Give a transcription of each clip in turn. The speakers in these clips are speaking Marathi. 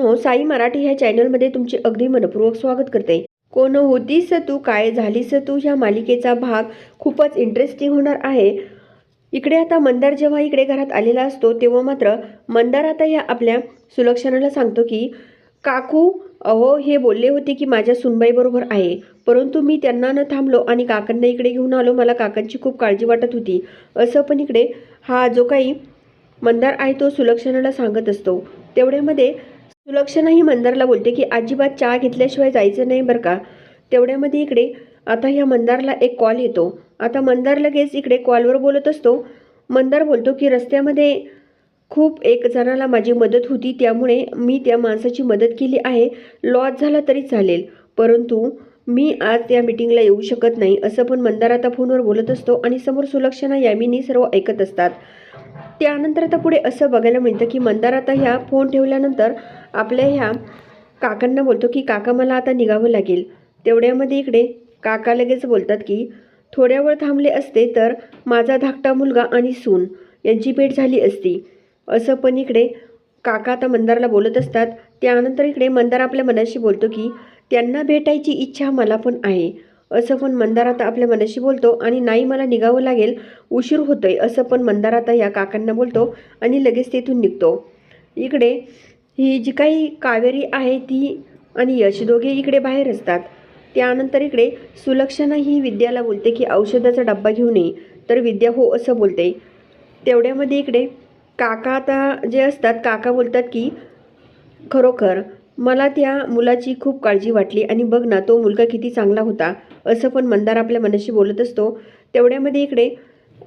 मित्रांनो साई मराठी ह्या चॅनलमध्ये तुमचे अगदी मनपूर्वक स्वागत करते. कोण होतीस तू काय झालीस तू ह्या मालिकेचा भाग खूपच इंटरेस्टिंग होणार आहे. इकडे आता मंदार जेव्हा इकडे घरात आलेला असतो तेव्हा मात्र मंदार आता या आपल्या सुलक्षणाला सांगतो की काकू अहो हे बोलले होते की माझ्या सुनबाईबरोबर आहे. परंतु मी त्यांना न थांबलो आणि काकांना इकडे घेऊन आलो. मला काकांची खूप काळजी वाटत होती. असं पण इकडे हा जो काही मंदार आहे तो सुलक्षणाला सांगत असतो. तेवढ्यामध्ये सुलक्षणा ही मंदारला बोलते की अजिबात चहा घेतल्याशिवाय जायचं नाही बरं का? तेवढ्यामध्ये इकडे आता ह्या मंदारला एक कॉल येतो. आता मंदार लगेच इकडे कॉलवर बोलत असतो. मंदार बोलतो की रस्त्यामध्ये खूप एक जणाला माझी मदत होती त्यामुळे मी त्या माणसाची मदत केली आहे. लॉस झाला तरी चालेल. परंतु मी आज त्या मिटिंगला येऊ शकत नाही. असं पण मंदार आता फोनवर बोलत असतो आणि समोर सुलक्षणा यामिनी सर्व ऐकत असतात. त्यानंतर आता पुढे असं बघायला मिळतं की मंदार आता ह्या फोन ठेवल्यानंतर आपल्या ह्या काकांना बोलतो की काका मला आता निघावं लागेल. तेवढ्यामध्ये इकडे काका लगेच बोलतात की थोड्या वेळ थांबले असते तर माझा धाकटा मुलगा आणि सून यांची भेट झाली असती. असं पण इकडे काका आता मंदारला बोलत असतात. त्यानंतर इकडे मंदार आपल्या मनाशी बोलतो की त्यांना भेटायची इच्छा मला पण आहे. असं पण मंदार आता आपल्या मनाशी बोलतो आणि नाही मला निघावं लागेल. उशीर होतोय. असं पण मंदार आता या काकांना बोलतो आणि लगेच तेथून निघतो. इकडे ही जी काही कावेरी आहे ती आणि यश दोघे इकडे बाहेर असतात. त्यानंतर इकडे सुलक्षणा ही विद्याला बोलते की औषधाचा डब्बा घेऊन ये तर विद्या हो असं बोलते. तेवढ्यामध्ये इकडे काका आता जे असतात काका बोलतात की खरोखर मला त्या मुलाची खूप काळजी वाटली आणि बघ ना तो मुलगा किती चांगला होता असं पण मंदार आपल्या मनाशी बोलत असतो. तेवढ्यामध्ये इकडे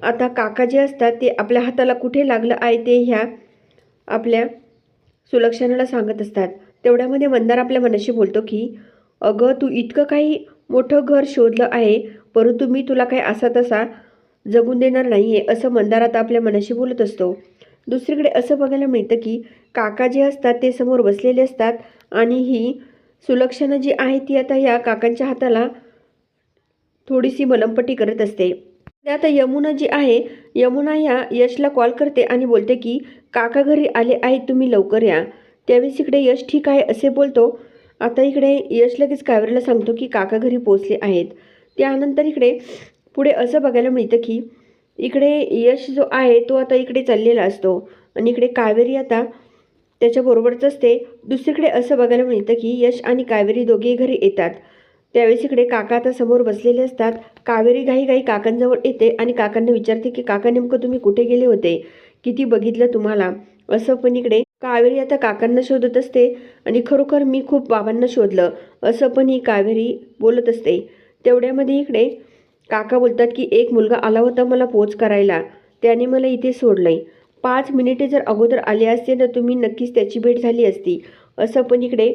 आता काका जे असतात ते आपल्या हाताला कुठे लागलं आहे ते ह्या आपल्या सुलक्षणाला सांगत असतात. तेवढ्यामध्ये मंदार आपल्या मनाशी बोलतो की अगं तू इतकं काही मोठं घर शोधलं आहे परंतु मी तुला काही असा तसा जगून देणार नाही आहे असं मंदार आता आपल्या मनाशी बोलत असतो. दुसरीकडे असं बघायला मिळतं की काका जे असतात ते समोर बसलेले असतात आणि ही सुलक्षणा जी आहे ती आता या काकांच्या हाताला थोडीशी मलमपट्टी करत असते. आता यमुना जी आहे यमुना या यशला कॉल करते आणि बोलते की काका घरी आले आहेत तुम्ही लवकर या. त्यावेळेस इकडे यश ठीक आहे असे बोलतो. आता इकडे यश लगेच कावेरीला सांगतो की काका घरी पोचले आहेत. त्यानंतर इकडे पुढे असं बघायला मिळतं की इकडे यश जो आहे तो आता इकडे चाललेला असतो. आणि इकडे कावेरी आता त्याच्याबरोबरच असते. दुसरीकडे असं बघायला मिळतं की यश आणि कावेरी दोघेही घरी येतात. त्यावेळेस इकडे काका आता समोर बसलेले असतात. कावेरी घाई घाई काकांजवळ येते आणि काकांना विचारते की काका नेमकं तुम्ही कुठे गेले होते? किती बघितलं तुम्हाला? असं पण इकडे कावेरी आता काकांना शोधत असते आणि खरोखर मी खूप बाबांना शोधलं. असं पण ही कावेरी बोलत असते. तेवढ्यामध्ये इकडे काका बोलतात की एक मुलगा आला होता मला पोच करायला. त्याने मला इथे सोडलंय. पाच मिनिटे जर अगोदर आले असते तर तुम्ही नक्कीच त्याची भेट झाली असती. असं पण इकडे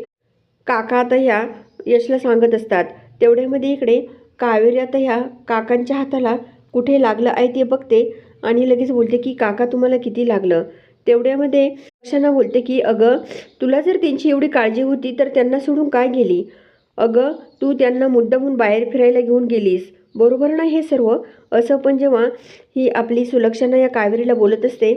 काका आता ह्या यशला सांगत असतात. तेवढ्यामध्ये इकडे कावेरी आता ह्या काकांच्या हाताला कुठे लागलं आहे ते बघते. आणि लगेच बोलते की काका तुम्हाला किती लागलं? तेवढ्यामध्ये लक्षणा बोलते की अगं तुला जर त्यांची एवढी काळजी होती तर त्यांना सोडून काय गेली? अगं तू त्यांना मुद्दामून बाहेर फिरायला घेऊन गेलीस बरोबर ना हे सर्व? असं पण जेव्हा ही आपली सुलक्षणा या कावेरीला बोलत असते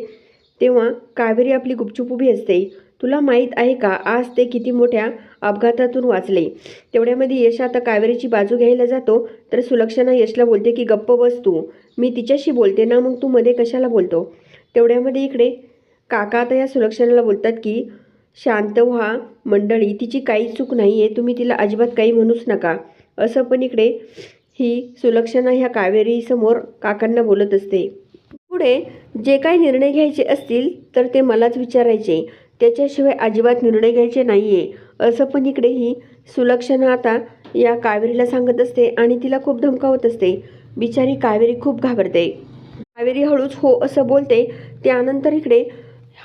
तेव्हा कावेरी आपली गुपचूप उभी असते. तुला माहीत आहे का आज ते किती मोठ्या अपघातातून वाचले? तेवढ्यामध्ये यश आता कावेरीची बाजू घ्यायला जातो तर सुलक्षणा यशला बोलते की गप्प बस तू. मी तिच्याशी बोलते ना मग तू मध्ये कशाला बोलतो? तेवढ्यामध्ये इकडे काका आता या सुलक्षणाला बोलतात की शांत व्हा मंडळी तिची काही चूक नाही आहे तुम्ही तिला अजिबात काही म्हणूच नका. असं पण इकडे ही सुलक्षणा ह्या कावेरीसमोर काकांना बोलत असते. पुढे जे काही निर्णय घ्यायचे असतील तर ते मलाच विचारायचे. त्याच्याशिवाय अजिबात निर्णय घ्यायचे नाही आहे असं पण इकडे ही सुलक्षणा आता या कावेरीला सांगत असते आणि तिला खूप धमकावत असते. बिचारी कावेरी खूप घाबरते. कावेरी हळूच हो असं बोलते. त्यानंतर इकडे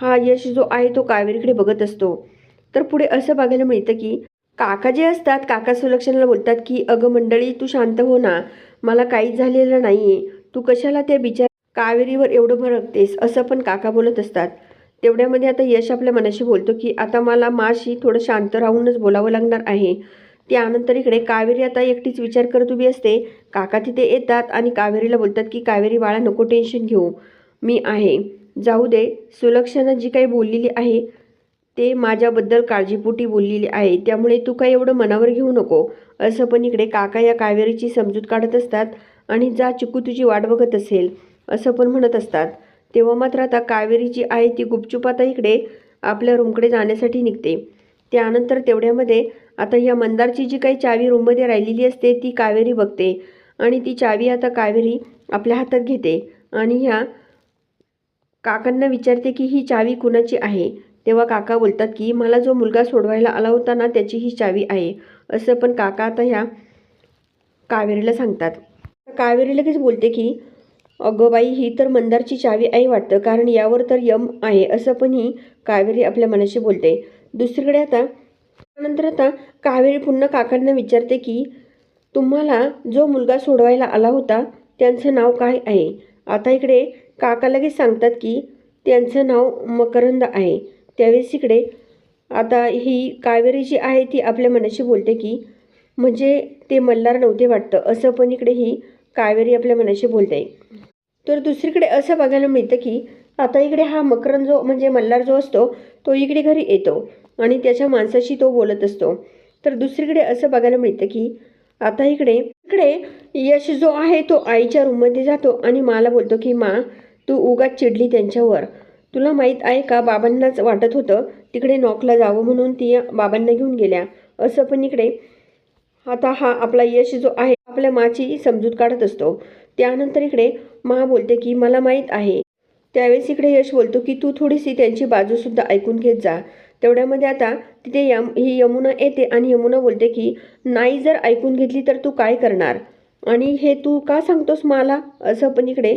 हा यश जो आहे तो कावेरीकडे बघत असतो. तर पुढे असं बघायला मिळतं की काका जे असतात काका सुलक्षणाला बोलतात की अगं मंडळी तू शांत हो ना. मला काहीच झालेलं नाही आहे तू कशाला त्या बिचार कावेरीवर एवढं भरकतेस असं पण काका बोलत असतात. तेवढ्यामध्ये आता यश आपल्या मनाशी बोलतो की आता मला माशी थोडं शांत राहूनच बोलावं लागणार आहे. त्यानंतर इकडे कावेरी आता एकटीच विचार करत उभी असते. काका तिथे येतात आणि कावेरीला बोलतात की कावेरी बाळा नको टेन्शन घेऊ. मी आहे. जाऊ दे. सुलक्षणा जी काही बोललेली आहे ते माझ्याबद्दल काळजीपोटी बोललेली आहे. त्यामुळे तू काय एवढं मनावर घेऊ नको. असं पण इकडे काका या कावेरीची समजूत काढत असतात आणि जा चिकू तुझी वाट बघत असेल असं पण म्हणत असतात. तेव्हा मात्र आता कावेरी जी आहे ती गुपचूप आता इकडे आपल्या रूमकडे जाण्यासाठी निघते. त्यानंतर तेवढ्यामध्ये आता या मंदारची जी काही चावी रूममध्ये राहिलेली असते ती कावेरी बघते. आणि ती चावी आता कावेरी आपल्या हातात घेते. आणि ह्या काकांना विचारते की ही चावी कुणाची आहे? तेव्हा काका बोलतात की मला जो मुलगा सोडवायला आला होता ना त्याची ही चावी आहे. असं पण काका आता ह्या कावेरीला सांगतात. कावेरी लगेच बोलते की अगं बाई ही तर मंदारची चावी आहे वाटतं कारण यावर तर यम आहे. असं पण ही कावेरी आपल्या मनाशी बोलते. दुसरीकडे आता त्यानंतर आता कावेरी पुन्हा काकांना विचारते की तुम्हाला जो मुलगा सोडवायला आला होता त्यांचं नाव काय आहे? आता इकडे काका लगेच सांगतात की त्यांचं नाव मकरंद आहे. त्यावेळेस इकडे आता ही कावेरी जी आहे ती आपल्या मनाशी बोलते की म्हणजे ते मल्हार नव्हते वाटतं. असं पण इकडे ही कावेरी आपल्या मनाशी बोलते. तर दुसरीकडे असं बघायला मिळतं की आता इकडे हा मकरंद जो म्हणजे मल्हार जो असतो तो इकडे घरी येतो आणि त्याच्या माणसाशी तो बोलत असतो. तर दुसरीकडे असं बघायला मिळतं की आता इकडे इकडे यश जो आहे तो आईच्या रूममध्ये जातो आणि मला बोलतो की मा तू उगाच चिडली त्यांच्यावर. तुला माहीत आहे का बाबांनाच वाटत होतं तिकडे नॉकला जावं म्हणून ती बाबांना घेऊन गेल्या. असं पण इकडे आता हा आपला यश जो आहे आपल्या माची समजूत काढत असतो. त्यानंतर इकडे मा बोलते की मला माहीत आहे त्यावेळेस इकडे यश बोलतो की तू थोडीशी त्यांची बाजूसुद्धा ऐकून घेत जा. तेवढ्यामध्ये आता तिथे यम ही यमुना येते आणि यमुना बोलते की नाही जर ऐकून घेतली तर तू काय करणार? आणि हे तू का सांगतोस मला? असं पण इकडे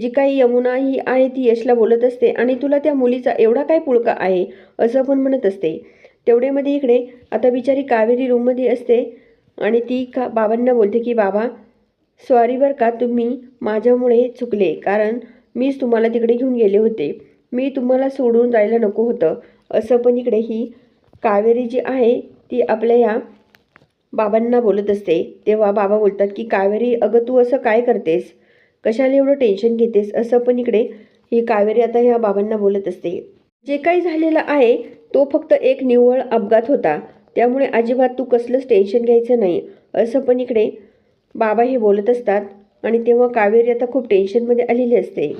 जी काही यमुना ही आहे ती यशला बोलत असते आणि तुला त्या मुलीचा एवढा काय पुळका आहे? असं पण म्हणत असते. तेवढ्यामध्ये इकडे आता बिचारी कावेरी रूममध्ये असते आणि ती का बाबांना बोलते की बाबा सॉरी बरं का तुम्ही माझ्यामुळे चुकले. कारण मीच तुम्हाला तिकडे घेऊन गेले होते. मी तुम्हाला सोडून जायला नको होतं. असं पण इकडे ही कावेरी जी आहे ती आपल्या या बाबांना बोलत असते. तेव्हा बाबा बोलतात की कावेरी अगं तू असं काय करतेस? कशाला एवढं टेन्शन घेतेस? असं पण इकडे ही कावेरी आता ह्या बाबांना बोलत असते. जे काही झालेलं आहे तो फक्त एक निव्वळ अपघात होता. त्यामुळे अजिबात तू कसलंच टेन्शन घ्यायचं नाही. असं पण इकडे बाबा हे बोलत असतात. आणि तेव्हा कावेरी आता खूप टेन्शनमध्ये आलेली असते.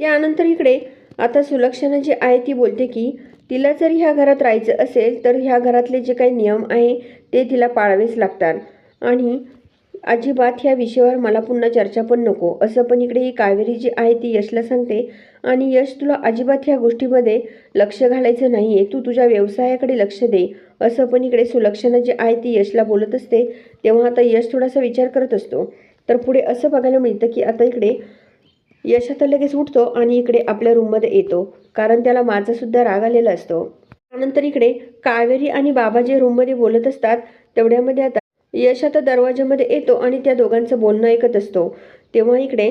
त्यानंतर इकडे आता सुलक्षणा जी आहे ती बोलते की तिला जर ह्या घरात राहायचं असेल तर ह्या घरातले जे काही नियम आहे ते तिला पाळावेच लागतात. आणि अजिबात ह्या विषयावर मला पुन्हा चर्चा पण नको. असं पण इकडे ही कावेरी जी आहे ती यशला सांगते आणि यश तुला अजिबात ह्या गोष्टीमध्ये लक्ष घालायचं नाही आहे तू तुझ्या व्यवसायाकडे लक्ष दे. असं पण इकडे सुलक्षणा जी आहे ती यशला बोलत असते. तेव्हा आता यश थोडासा विचार करत असतो. तर पुढे असं बघायला मिळतं की आता इकडे यश आता लगेच उठतो आणि इकडे आपल्या रूममध्ये येतो कारण त्याला माझासुद्धा राग आलेला असतो. त्यानंतर इकडे कावेरी आणि बाबा जे रूममध्ये बोलत असतात तेवढ्यामध्ये आता यश आता दरवाज्यामध्ये येतो आणि त्या दोघांचं बोलणं ऐकत असतो. तेव्हा इकडे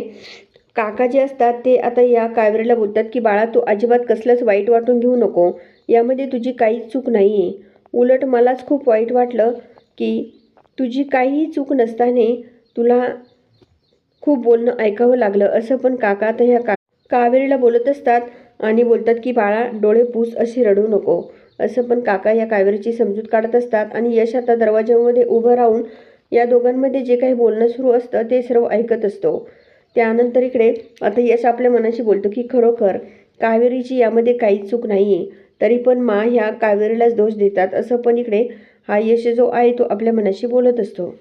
काका जे असतात ते आता या कावेरीला बोलतात की बाळा तू अजिबात कसलंच वाईट वाटून घेऊ नको. यामध्ये तुझी काहीच चूक नाही आहे उलट मलाच खूप वाईट वाटलं की तुझी काहीही चूक नसताना तुला खूप बोलणं ऐकावं लागलं. असं पण काका आता ह्या का कावेरीला बोलत असतात आणि बोलतात की बाळा डोळे पूस अशी रडू नको. असं पण काका या कावेरीची समजूत काढत असतात आणि यश आता दरवाज्यामध्ये उभं राहून या दोघांमध्ये जे काही बोलणं सुरू असतं ते सर्व ऐकत असतो. त्यानंतर इकडे आता यश आपल्या मनाशी बोलतो की खरोखर कावेरीची यामध्ये काहीच चूक नाही आहे तरी पण मा ह्या कावेरीलाच दोष देतात. असं पण इकडे हा यश जो आहे तो आपल्या मनाशी बोलत असतो.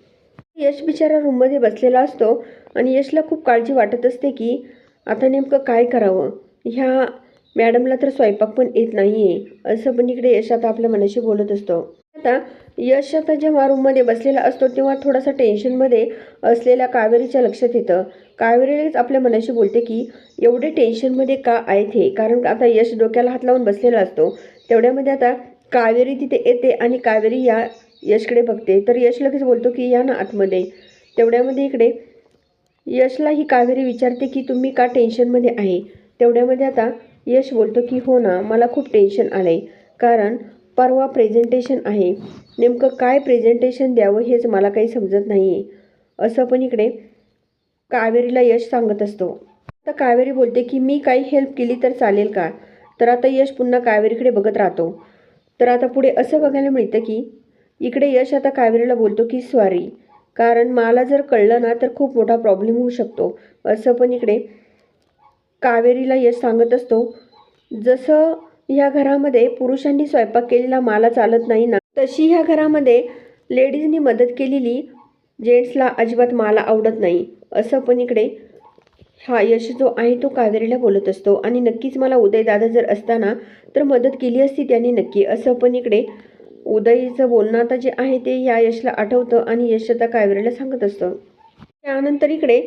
यश बिचारा रूममध्ये बसलेला असतो आणि यशला खूप काळजी वाटत असते की आता नेमकं काय करावं? ह्या मॅडमला तर स्वयंपाक पण येत नाही आहे असं पण इकडे यश आता आपल्या मनाशी बोलत असतो. आता यश आता जेव्हा रूममध्ये बसलेला असतो तेव्हा थोडासा टेन्शनमध्ये असलेल्या कावेरीच्या लक्षात येतं. कावेरीच आपल्या मनाशी बोलते की एवढे टेन्शनमध्ये का आहेत हे? कारण आता यश डोक्याला हात लावून बसलेला असतो? तेवढ्यामध्ये आता कावेरी तिथे येते आणि कावेरी या यशकडे बघते. तर यश लगेच बोलतो की या ना आतमध्ये. तेवढ्यामध्ये इकडे. यशला ही कावेरी विचारते की तुम्ही का टेन्शनमध्ये आहे? तेवढ्यामध्ये आता यश बोलतो की हो ना मला खूप टेन्शन आलं आहे कारण परवा प्रेझेंटेशन आहे. नेमकं काय प्रेझेंटेशन द्यावं हेच मला काही समजत नाही आहे असं पण इकडे कावेरीला यश सांगत असतो. आता कावेरी बोलते की मी काही हेल्प केली तर चालेल का? तर आता यश पुन्हा कावेरीकडे बघत राहतो. तर आता पुढे असं बघायला मिळतं की इकडे यश आता कावेरीला बोलतो की सॉरी कारण मला जर कळलं ना तर खूप मोठा प्रॉब्लेम होऊ शकतो. असं पण इकडे कावेरीला यश सांगत असतो. जसं ह्या घरामध्ये पुरुषांनी स्वयंपाक केलेला माला चालत नाही ना तशी ह्या घरामध्ये लेडीजनी मदत केलेली जेंट्सला अजिबात माला आवडत नाही. असं पण इकडे हा यश जो आहे तो कावेरीला बोलत असतो. आणि नक्कीच मला उदय दादा जर असताना तर मदत केली असती त्यांनी नक्की. असं पण इकडे उदयीचं बोलणं आता जे आहे ते या यशला आठवतं आणि यश आता कावेरीला सांगत असतं. त्यानंतर इकडे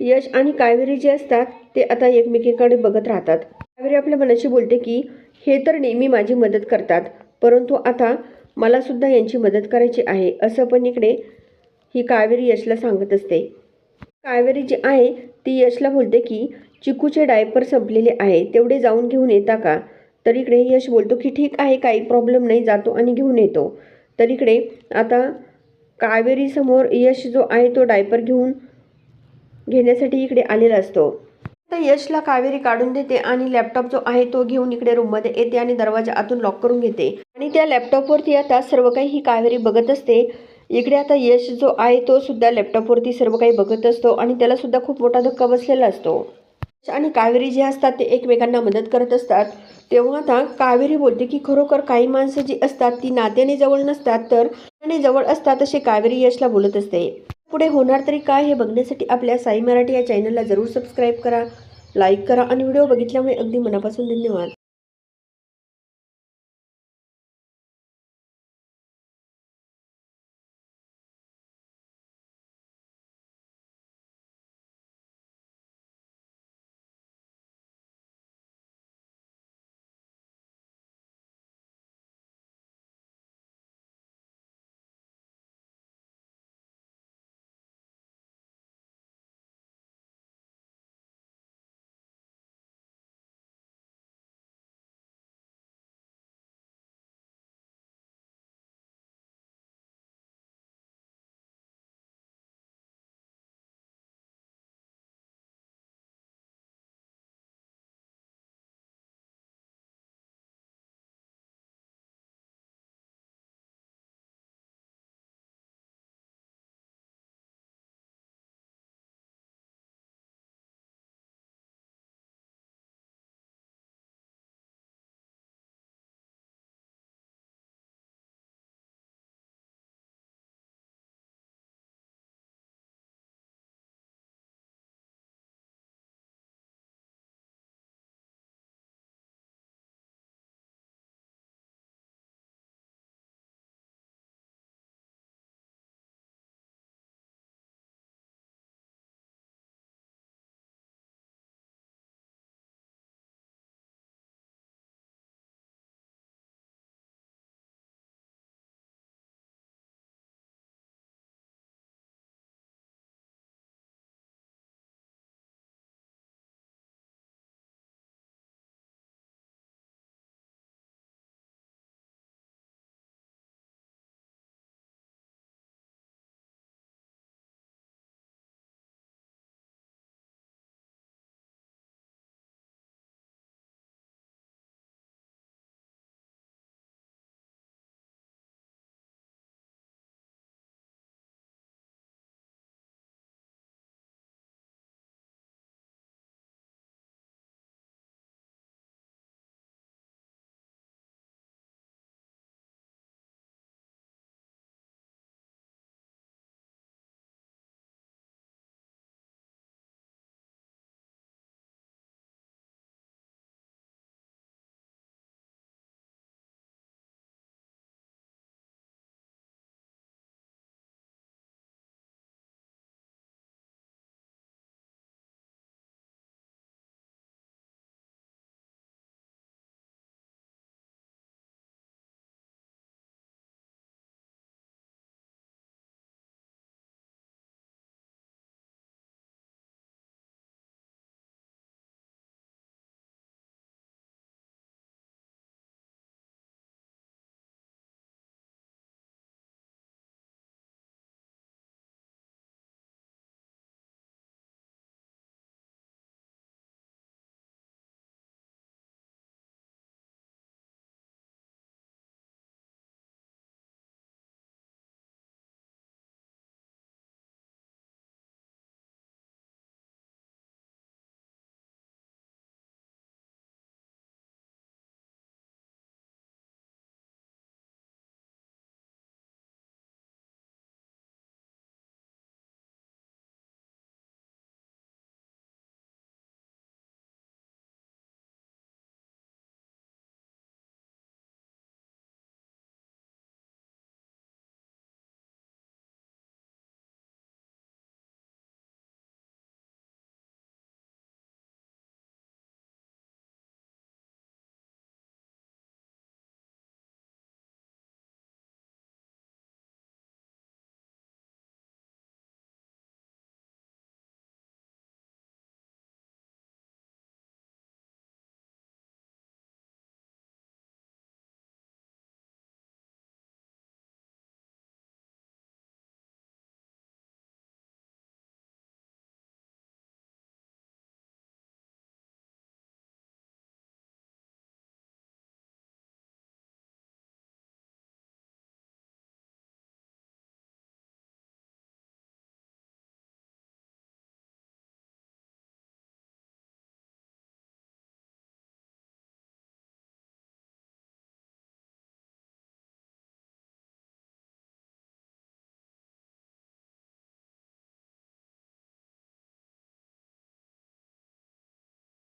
यश आणि कावेरी जे असतात ते आता एकमेकीकडे बघत राहतात. कावेरी आपल्या मनाशी बोलते की हे तर नेहमी माझी मदत करतात परंतु आता मला सुद्धा यांची मदत करायची आहे असं पण इकडे ही कावेरी यशला सांगत असते. कावेरी जी आहे ती यशला बोलते की चिकूचे डायपर संपलेले आहे तेवढे जाऊन घेऊन येता का? तर इकडे यश बोलतो की ठीक आहे काही प्रॉब्लेम नाही जातो आणि घेऊन येतो. तर इकडे आता कावेरीसमोर यश जो आहे तो डायपर घेऊन घेण्यासाठी इकडे आलेला असतो. आता यशला कावेरी काढून देते आणि लॅपटॉप जो आहे तो घेऊन इकडे रूममध्ये येते आणि दरवाजा आतून लॉक करून घेते. आणि त्या लॅपटॉपवरती आता सर्व काही ही कावेरी बघत असते. इकडे आता यश जो आहे तो सुद्धा लॅपटॉपवरती सर्व काही बघत असतो आणि त्याला सुद्धा खूप मोठा धक्का बसलेला असतो. आणि कावेरी जे असतात ते एकमेकांना मदत करत असतात. तेव्हा आता कावेरी बोलते की खरोखर काही माणसं जी असतात ती नात्याने जवळ नसतात तर जवळ असतात असे कावेरी यशला बोलत असते. पुढे होणार तरी काय हे बघण्यासाठी आपल्या साई मराठी या चॅनलला जरूर सबस्क्राईब करा लाईक करा आणि व्हिडिओ बघितल्यामुळे अगदी मनापासून धन्यवाद.